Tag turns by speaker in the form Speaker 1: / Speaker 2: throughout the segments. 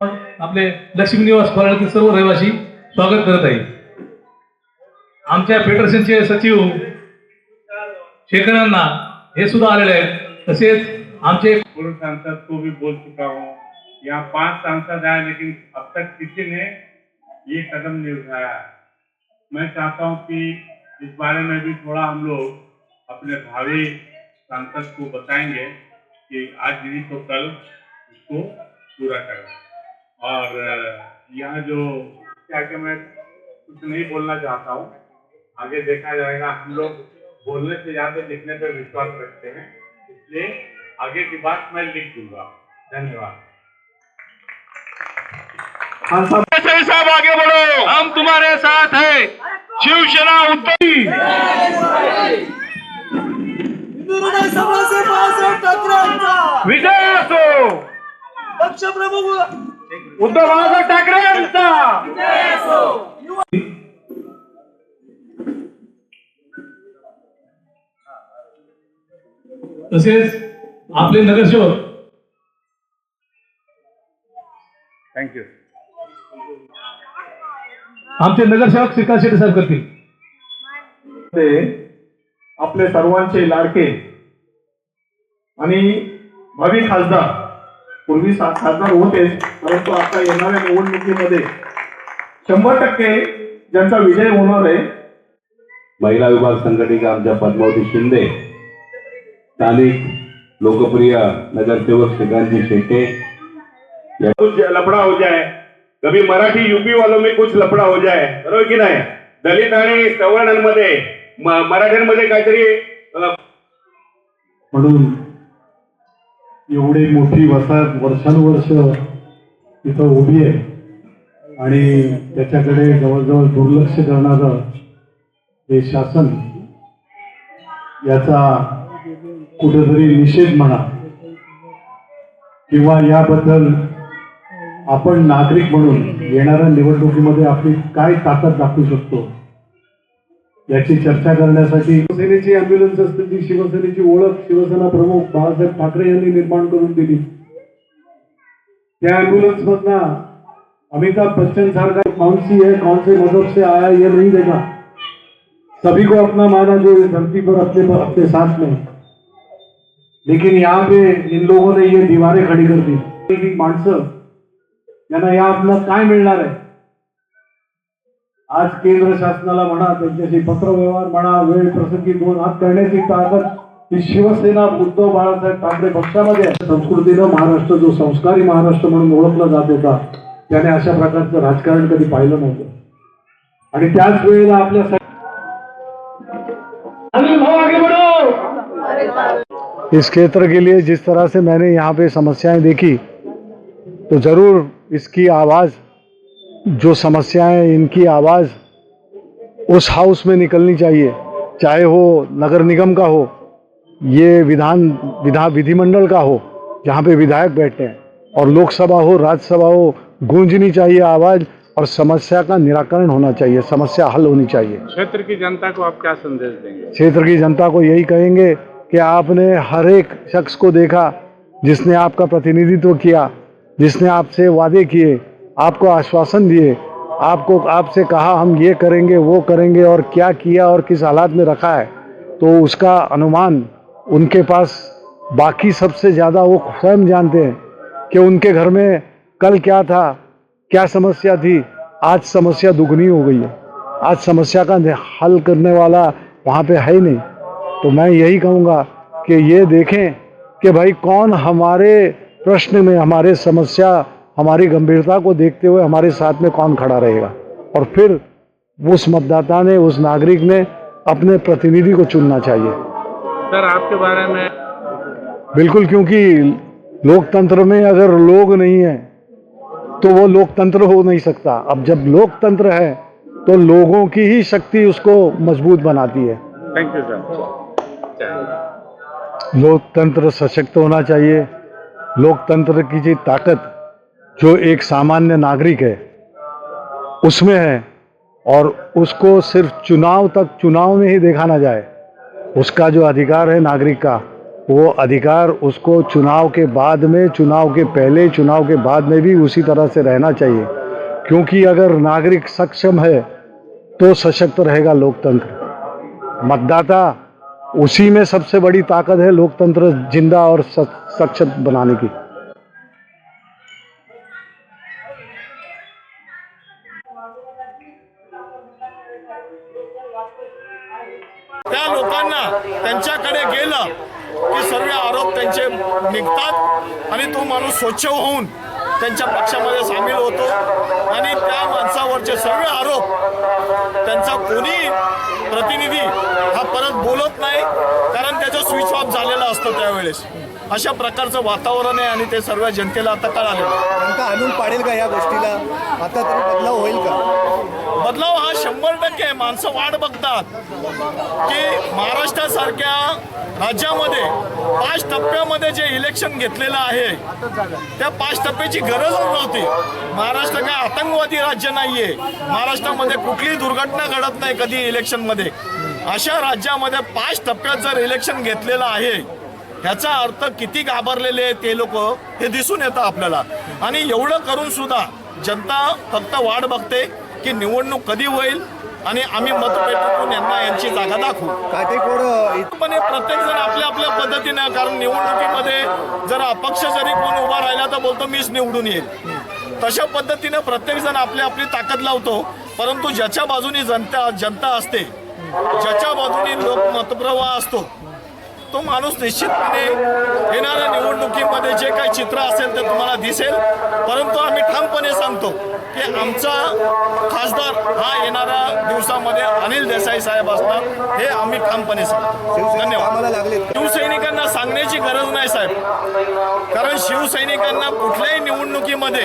Speaker 1: आपले लक्ष्मी निवास कोराळतील सर्व रहिवासी स्वागत करत आहे. आमच्या फेडरेशनचे सचिव शेखरांना हे सुद्धा आलेले आहेत. तसेच
Speaker 2: पूर्व सांसद को भी बोल चुका हूँ. यहाँ पाँच सांसद आए लेकिन अब तक किसी ने ये कदम नहीं उठाया. मैं चाहता हूँ कि इस बारे में भी थोड़ा हम लोग अपने भावी सांसद को बताएँगे कि आज नहीं तो कल इसको पूरा करें। और यहाँ जो क्या कि मैं कुछ नहीं बोलना चाहता हूँ। आगे देखा जाएगा हम लोग बोलने से ज़्यादा लिखने पर विश्वास रखते हैं। इसलिए आगे की बात मैं लिख दूँगा। धन्यवाद।
Speaker 3: साहब आगे बढ़ो। हम तुम्हारे साथ है। शिवसेना उत्तरी। विजय असो।
Speaker 4: पक्षप्रमुख
Speaker 3: उद्धव बाळासाहेब ठाकरे यांचा.
Speaker 1: तसेच आपले नगरसेवक.
Speaker 2: थँक्यू
Speaker 1: आमचे नगरसेवक श्रीकांत शेट्टी साहेब करतील.
Speaker 5: ते आपले सर्वांचे लाडके आणि भावी खासदार. पूर्वी खासदार होतेच परंतु आता येणाऱ्या निवडणुकीमध्ये शंभर टक्के ज्यांचा विजय होणार आहे
Speaker 6: महिला विभाग संघटनेच्या आमच्या पद्मावती शिंदे स्थानिक लोकप्रिय नगरसेवक श्रीकांतजी शेट्टे
Speaker 2: कुछ लफड़ा हो जाए। कभी मराठी यूपी वालों में कुछ लफड़ा हो जाए बरोबर की नाही? दलित आणि सवर्णांमध्ये मराठ्यांमध्ये काहीतरी
Speaker 5: म्हणून एवढी मोठी वसाहत वर्षानुवर्ष तिथं उभी आहे. आणि त्याच्याकडे जवळजवळ दुर्लक्ष करणारं हे शासन याचा कुठेतरी निषेध म्हणा किंवा याबद्दल आपण नागरिक म्हणून येणाऱ्या निवडणुकीमध्ये आपली काय ताकद दाखवू शकतो? याची चर्चा करण्यासाठी शिवसेनेची अँब्युलन्स असते ती शिवसेनेची ओळख शिवसेना प्रमुख बाळासाहेब ठाकरे यांनी निर्माण करून दिली. त्या अँब्युलन्स मधना अमिताभ बच्चन सारखा कौन सी है कौन से मजहब से आया ये नहीं देखा सभी को अपना माना जो इस धरती पर अपने पर अपने साथ में. लेकिन यहाँ पे इन लोगों ने ये दीवारें खड़ी कर दी. माणसं यांना या आपला काय मिळणार आहे? आज केंद्र शासनाला म्हणा त्यांच्याशी पत्रव्यवहार म्हणा वेळ प्रसंगी दोन हात करण्याची ताकद ही शिवसेना उद्धव बाळासाहेब ठाकरे पक्षामध्ये. संस्कृतीनं महाराष्ट्र जो संस्कारी महाराष्ट्र म्हणून ओळखला जात होता त्याने अशा प्रकारचं राजकारण कधी पाहिलं नव्हतं आणि त्याच वेळेला आपल्या इस क्षेत्र के लिए जिस तरह से मैंने यहाँ पे समस्याएं देखी तो जरूर इसकी आवाज़ जो समस्याएँ इनकी आवाज़ उस हाउस में निकलनी चाहिए चाहे वो नगर निगम का हो ये विधान विधा विधिमंडल का हो जहाँ पे विधायक बैठे हैं। और लोकसभा हो राज्यसभा हो गूंजनी चाहिए आवाज़ और समस्या का निराकरण होना चाहिए समस्या हल होनी चाहिए।
Speaker 2: क्षेत्र की जनता को आप क्या संदेश देंगे?
Speaker 5: क्षेत्र की जनता को यही कहेंगे कि आपने हर एक शख्स को देखा जिसने आपका प्रतिनिधित्व किया जिसने आपसे वादे किए आपको आश्वासन दिए, आपको, आपसे कहा, हम ये करेंगे, वो करेंगे और क्या किया और किस हालात में रखा है? तो उसका अनुमान उनके पास बाकी सबसे ज़्यादा वो स्वयं जानते हैं कि उनके घर में कल क्या था, क्या समस्या थी। आज समस्या दुगनी हो गई है। आज समस्या का हल करने वाला वहाँ पे है ही नहीं। तो मैं यही कहूँगा कि ये देखें कि भाई कौन हमारे प्रश्न में, हमारे समस्या हमारी गंभीरता को देखते हुए हमारे साथ में कौन खड़ा रहेगा? और फिर उस मतदाता ने उस नागरिक ने अपने प्रतिनिधि को चुनना चाहिए।
Speaker 2: सर आपके बारे में
Speaker 5: बिल्कुल क्योंकि लोकतंत्र में अगर लोग नहीं है तो वो लोकतंत्र हो नहीं सकता। अब जब लोकतंत्र है तो लोगों की ही शक्ति उसको मज़बूत बनाती है।
Speaker 2: थैंक यू सर
Speaker 5: लोकतंत्र सशक्त होना चाहिए। लोकतंत्र की जी ताकत जो एक सामान्य नागरिक है, उसमें है और उसको सिर्फ़ चुनाव तक, चुनाव में ही देखा ना जाए, उसका जो अधिकार है नागरिक का, वो अधिकार उसको चुनाव के बाद में, चुनाव के पहले, चुनाव के बाद में भी उसी तरह से रहना चाहिए। क्योंकि अगर नागरिक सक्षम है तो सशक्त रहेगा लोकतंत्र। मतदाता उसी में सबसे बड़ी ताकत है लोकतंत्र ज़िंदा और सक्षम बनाने की।
Speaker 3: तो माणूस स्वच्छ होऊन त्यांच्या पक्षामध्ये सामील होतो. आणि त्या माणसावरचे सर्व आरोप त्यांचा कोणी प्रतिनिधी हा परत बोलत नाही कारण त्याचं स्विच ऑफ झालेलं असतं त्यावेळेस. अशा प्रकारचं वातावरण आहे आणि ते सर्व जनतेला आता कळालं आहे.
Speaker 4: आणून पाडेल का या गोष्टीला? आता तरी बदलाव होईल का?
Speaker 3: बदलाव हा शंभर टक्के आहे. माणसं वाट बघतात. की महाराष्ट्रासारख्या राज्यामध्ये पाच टप्प्यामध्ये जे इलेक्शन घेतलेलं आहे त्या पाच टप्प्याची गरजच नव्हती. महाराष्ट्र काय आतंकवादी राज्य नाहीये. महाराष्ट्रामध्ये कुठलीही दुर्घटना घडत नाही कधी इलेक्शनमध्ये. अशा राज्यामध्ये पाच टप्प्यात जर इलेक्शन घेतलेलं आहे ह्याचा अर्थ किती घाबरलेले आहेत ते लोक हे दिसून येतं आपल्याला. आणि एवढं करून सुद्धा जनता फक्त वाट बघते. की निवडणूक कधी होईल आणि आम्ही मतपेटीतून यांना यांची जागा दाखवू. पण हे प्रत्येक जण आपल्या आपल्या पद्धतीनं कारण निवडणुकीमध्ये जर अपक्ष जरी कोण उभा राहिला तर बोलतो मीच निवडून येईल. तशा पद्धतीनं प्रत्येक जण आपली आपली ताकद लावतो परंतु ज्याच्या बाजूनी जनता जनता असते ज्याच्या बाजूनी लोक मतप्रवाह असतो तो माणूस निश्चितपणे येणाऱ्या निवडणुकीमध्ये जे काही चित्र असेल ते तुम्हाला दिसेल परंतु आम्ही ठामपणे सांगतो की आमचा खासदार हा येणाऱ्या दिवसामध्ये अनिल देसाई साहेब असणार हे आम्ही ठामपणे सांगतो. धन्यवाद. शिवसैनिकांना सांगण्याची गरज नाही साहेब. कारण शिवसैनिकांना कुठल्याही निवडणुकीमध्ये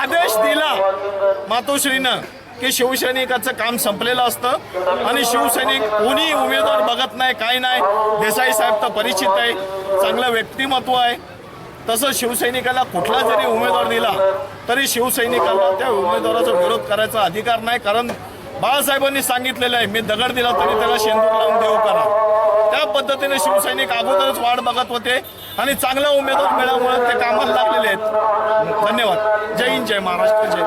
Speaker 3: आदेश दिला मातोश्रीनं की शिवसैनिकाचं काम संपलेलं असतं आणि शिवसैनिक कोणी उमेदवार बघत नाही काय नाही. देसाई साहेब तर परिचित आहे चांगलं व्यक्तिमत्व आहे. तसं शिवसैनिकाला कुठला जरी उमेदवार दिला तरी शिवसैनिकाला त्या उमेदवाराचा विरोध करायचा अधिकार नाही. कारण बाळासाहेबांनी सांगितलेलं आहे मी दगड दिला तरी त्याला शेंदूर लावून देऊ करा. त्या पद्धतीने शिवसैनिक अगोदरच वाढ बघत होते आणि चांगला उमेदवार मिळाल्यामुळे ते कामाला लागलेले आहेत. धन्यवाद. जय हिंद जय महाराष्ट्र जय